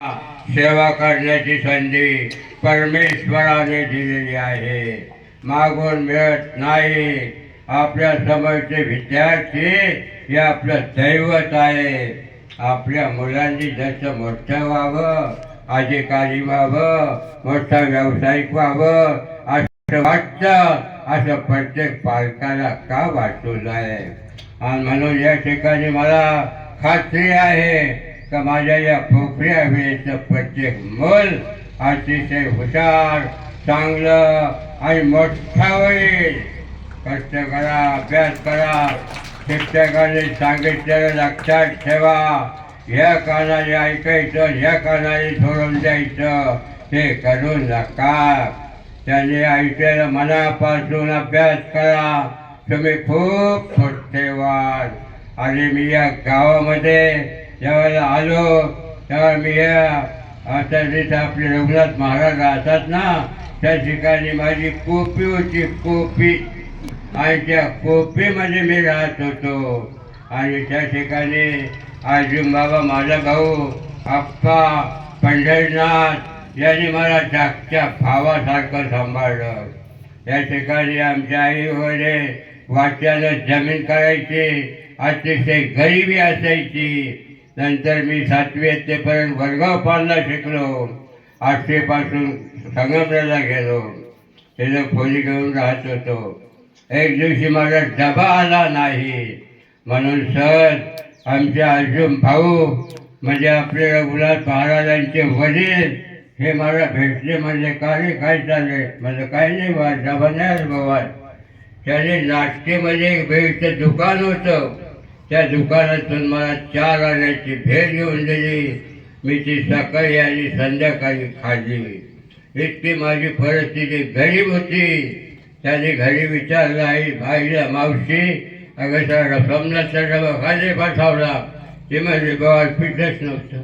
सेवा करण्याची संधी परमेश्वराने दिलेली आहे. मागून मिळत नाही. आपल्या समोरचे विद्यार्थी हे आपलं दैवत आहे. आपल्या मुलांनी जसं मोठं व्हावं अधिकारी व्हावं मोठा व्यावसायिक व्हावं असं वाटतं असं प्रत्येक पालकाला का वाटू नये? आणि म्हणून या ठिकाणी मला खात्री आहे का माझ्या या वेळेचं प्रत्येक मूल अतिशय हुशार चांगलं आणि मोठा होईल. कष्ट करा अभ्यास करा. शिक्षकाने सांगितलेलं लक्षात ठेवा. या कानाने ऐकायचं या कानाने सोडून द्यायचं ते करू नका. त्याने ऐकलेलं मनापासून अभ्यास करा. तुम्ही खूप मोठे ठेवा आणि मी या गावामध्ये ज्यावेळेला आलो तेव्हा मी आता जिथं आपले रघुनाथ महाराज राहतात ना त्या ठिकाणी माझी कोपी होती कोपी. आणि त्या कोपीमध्ये मी राहत होतो. आणि त्या ठिकाणी अर्जुन बाबा माझा भाऊ आप्पा पंढरीनाथ यांनी मला जागच्या भावासारखं सांभाळलं. या ठिकाणी आमच्या आई वडील वाट्याला जमीन करायची अतिशय गरिबी असायची. नंतर मी सातवी येतेपर्यंत वडगाव पालला शिकलो. आठवीपासून संगमनेरला गेलो. तिथं खोली घेऊन राहत होतो. एक दिवशी माझा डबा आला नाही. म्हणून सर आमचे अर्जुन भाऊ म्हणजे आपले रघुनाथ महाराजांचे वडील हे मला भेटले म्हणजे काय काय चालले म्हणजे काय नाही बा डबा नाही बाबा त्याने नाटकेमध्ये एक भेटचं दुकान होतं. त्या दुकानातून मला चार आण्याची भेट घेऊन दिली. मी ती सकाळी आणि संध्याकाळी खाल्ली. इतकी माझी परिस्थिती गरीब होती. त्याने घरी विचारलं आई भाईला मावशी अगं सर सोमनाथचा डबा खाली पाठवला. ते म्हणजे बाबा पिठच नव्हतं.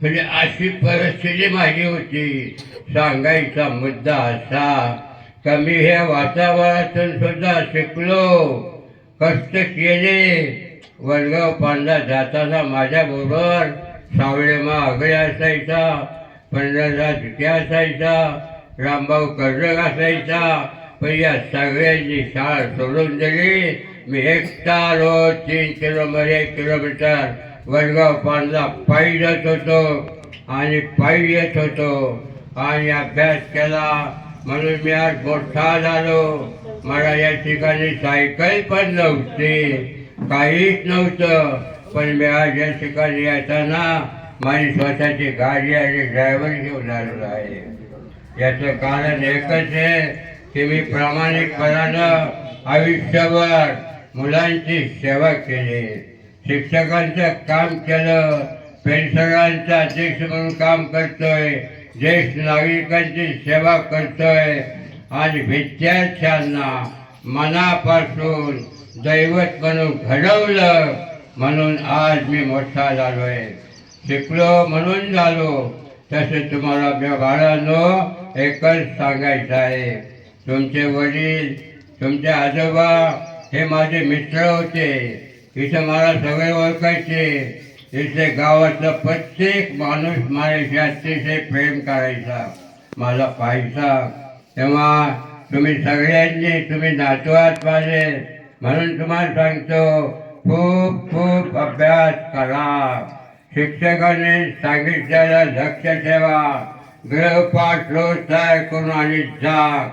म्हणजे अशी परिस्थिती माझी होती. सांगायचा मुद्दा असा का मी हे वातावरणातून सुद्धा शिकलो. कष्ट केले. वडगाव पांडा जाताना माझ्याबरोबर सावळेमा आगळे असायचा पंढरदा झुके असायचा रामभाऊ कर्जग असायचा. पण या सगळ्यांची शाळा सोडून दिली. मी एकटा रोज तीन किलोमीटर एक किलोमीटर. वडगाव पांडला पायी जात होतो आणि पायी येत होतो. आणि अभ्यास केला. म्हणून मी आज मोठा झालो. मला या ठिकाणी सायकल पण नव्हती. काहीच नव्हतं. पण मी आज या ठिकाणी येताना माझी स्वतःची गाडी आणि ड्रायव्हर घेऊन आलेलो आहे. याचं कारण एकच आहे की मी प्रामाणिकपणानं आयुष्यभर मुलांची सेवा केली. शिक्षकांचं काम केलं. पेन्शनरांचा अध्यक्ष म्हणून काम करतोय. ज्येष्ठ नागरिकांची सेवा करतोय. आणि विद्यार्थ्यांना मनापासून दैवत म्हणून घडवलं म्हणून आज मी मोठा झालोय शिकलो म्हणून झालो. तसे तुम्हाला मी बाळांनो एकच सांगायचं आहे. तुमचे वडील तुमचे आजोबा हे माझे मित्र होते. इथं मला सगळे ओळखायचे. इथे गावातला प्रत्येक माणूस माझ्याशी अतिशय प्रेम करायचा. मला पाहायचा. तेव्हा तुम्ही सगळ्यांनी तुम्ही नातवात माझे म्हणून तुम्हाला सांगतो खूप खूप अभ्यास करा. शिक्षकाने सांगितलेलं लक्ष ठेवा. गृहपाठ रोज करून आणि जा.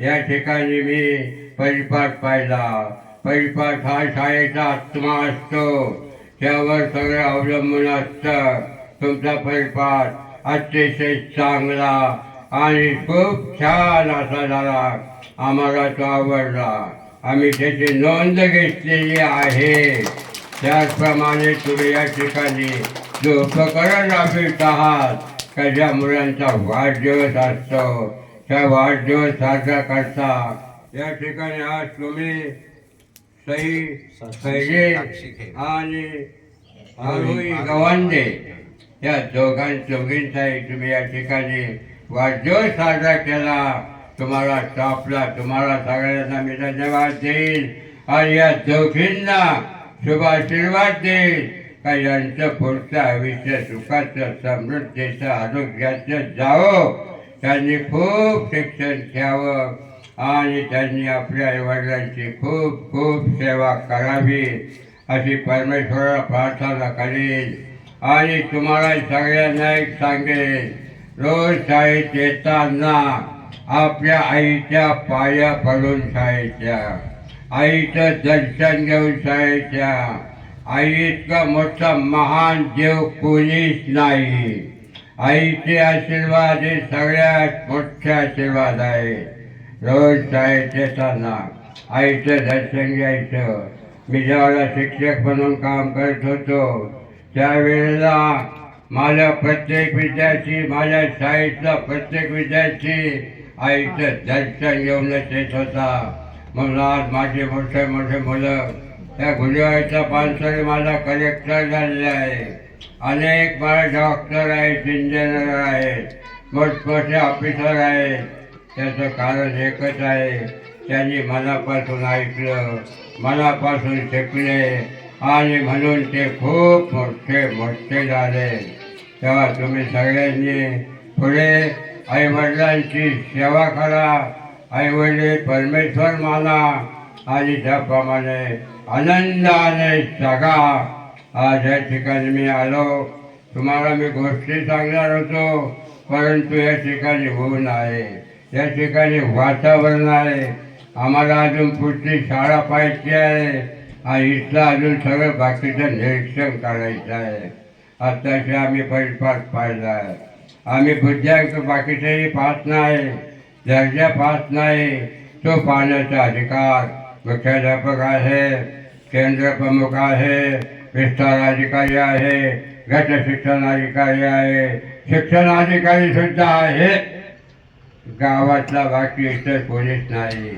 या ठिकाणी मी परिपाठ पाहिला. परिपाठ हा शाळेचा आत्मा असतो. त्यावर सगळं अवलंबून असतं. तुमचा परिपाठ अतिशय चांगला आणि खूप छान असा झाला आम्हाला तो आवडला आम्ही त्याची नोंद घेतलेली आहे. त्याचप्रमाणे तुम्ही या ठिकाणी जो उपकरण राबवित आहात का ज्या मुलांचा वाढदिवस असतो. त्या वाढदिवस साजरा करता. या ठिकाणी आज तुम्ही सई सैजे आणि अरुई गवांडे या दोघां चौघींचाही तुम्ही या ठिकाणी वाढदिवस साजरा केला तुम्हाला टापला तुम्हाला सगळ्यांना मी धन्यवाद देईल आणि या दोघींना शुभ आशीर्वाद देईल का यांचं पुढचं आयुष्य सुखाचं समृद्धीचं आरोग्याचं जावं. त्यांनी खूप शिक्षण घ्यावं. आणि त्यांनी आपल्या आईवडिलांची खूप खूप सेवा करावी. अशी परमेश्वराला प्रार्थना करेन. आणि तुम्हाला सगळ्यांना एक सांगेन. रोज शाळेत येताना आपल्या आईच्या पाया पडून शाळेच्या आईचं दर्शन घेऊन शाळेच्या. आई इतका मोठा महान देव कोणीच नाही. आईचे आशीर्वाद हे सगळ्यात मोठे आशीर्वाद आहे. रोज शाळेत येताना आईचं दर्शन घ्यायचं. मी ज्यावेळेला शिक्षक म्हणून काम करत होतो त्यावेळेला माझ्या प्रत्येक विद्यार्थी माझ्या शाळेतला प्रत्येक विद्यार्थी आईचं दर्शन घेऊनच येत होता. म्हणून आज माझे मोठे मोठे मुलं त्या गुजरातच्या पानसरी माझा कलेक्टर झालेला आहे. अनेक मला डॉक्टर आहेत इंजिनियर आहेत मोठमोठे ऑफिसर आहेत. त्याचं कारण एकच आहे त्यांनी मनापासून ऐकलं मनापासून शिकले आणि म्हणून ते खूप मोठे मोठे झाले. तेव्हा तुम्ही सगळ्यांनी पुढे आईवडिलांची सेवा करा. आईवडील परमेश्वर माना. आणि त्याप्रमाणे आनंदाने जगा. आज या ठिकाणी मी आलो. तुम्हाला मी गोष्टी सांगणार होतो परंतु या ठिकाणी ऊन आहे. या ठिकाणी वातावरण आहे. आम्हाला अजून पुढची शाळा पाहायची आहे. आणि इथलं अजून सगळं बाकीचं निरीक्षण करायचं आहे. आत्ताशी आम्ही परिपाठ पाहिला आहे. आम्ही बुद्ध्यांक बाकीचेही पाहत नाही. दर्जा पाहत नाही तो पाहण्याचा अधिकार मुख्याध्यापक आहे केंद्र प्रमुख आहे विस्तार अधिकारी आहे गट शिक्षणाधिकारी आहे शिक्षणाधिकारी सुद्धा आहे. गावातला बाकी इतर कोणीच नाही.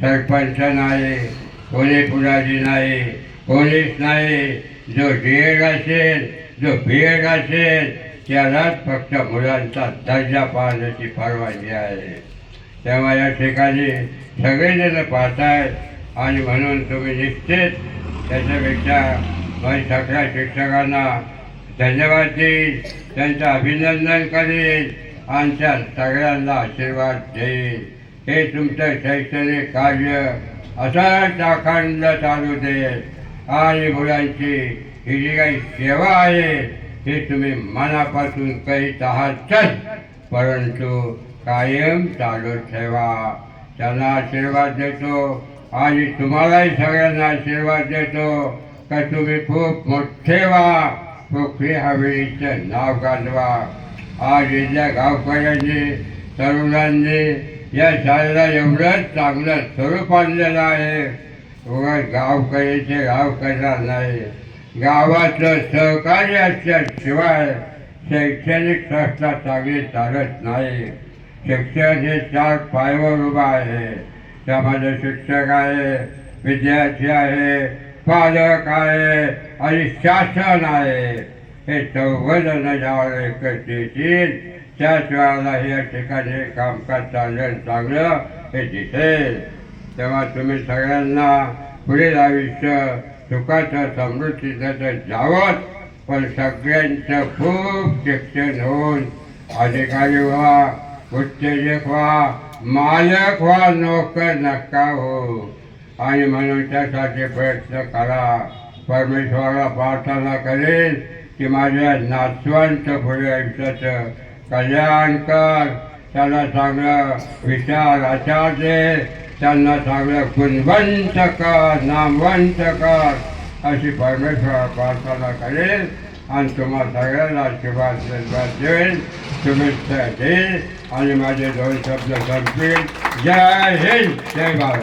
सरपंच नाही कोणी पुराजी नाही कोणीच नाही. जो डी एड असेल जो बी असेल त्यालाच फक्त मुलांचा दर्जा पाहण्याची परवानगी आहे. तेव्हा या ठिकाणी सगळेजण पाहतायत आणि म्हणून तुम्ही निश्चित त्याच्यापेक्षा माझ्या सगळ्या शिक्षकांना धन्यवाद देईन त्यांचं अभिनंदन करेन आणि त्या सगळ्यांना आशीर्वाद देईन. हे तुमचं शैक्षणिक कार्य असाच अखंड चालू देईल आणि मुलांची ही जी काही सेवा आहे हे तुम्ही मनापासून करीत आहातच परंतु कायम चालू ठेवा. त्यांना आशीर्वाद देतो. आणि तुम्हालाही सगळ्यांना आशीर्वाद देतो का तुम्ही खूप मोठे व्हा. पोखरी हवेलीचं नाव गाजवा. आज इथल्या गावकऱ्यांनी तरुणांनी या शाळेला एवढंच चांगलं स्वरूप आणलेलं आहे. उगाच गावकरीचे गाव करणार नाही. गावाचं सहकार्य असल्याशिवाय शैक्षणिक संस्था चांगली चालत नाही. शिक्षण हे चार पायावर उभा आहे. त्यामध्ये शिक्षक आहे विद्यार्थी आहे पालक आहे आणि शासन आहे. हे चौघजण ज्यावेळेला एकत्र येतील त्याच वेळेला या ठिकाणी कामकाज चाललं चांगलं हे दिसेल. तेव्हा तुम्ही सगळ्यांना पुढील आयुष्य सुखाचं समृद्धीचं तर पण सगळ्यांचं खूप शिक्षण होऊन अधिकारी व्हा उत्तेजक व्हा मालक व्हा नोकर नका हो. आणि म्हणून त्यासाठी प्रयत्न करा. परमेश्वराला प्रार्थना करेन की माझ्या नातवांचं पुढे आयुष्याचं कल्याण कर. त्याला चांगलं विचार आचार दे. त्यांना चांगलं गुणवंतकार नामवंतकार अशी परमेश्वर प्रार्थना करेल आणि तुम्हा सगळ्यांना आशीर्वाद आशीर्वाद देईल शुभेच्छा देईल आणि माझे दोन शब्द संपतील. जय हिंद जय भारत.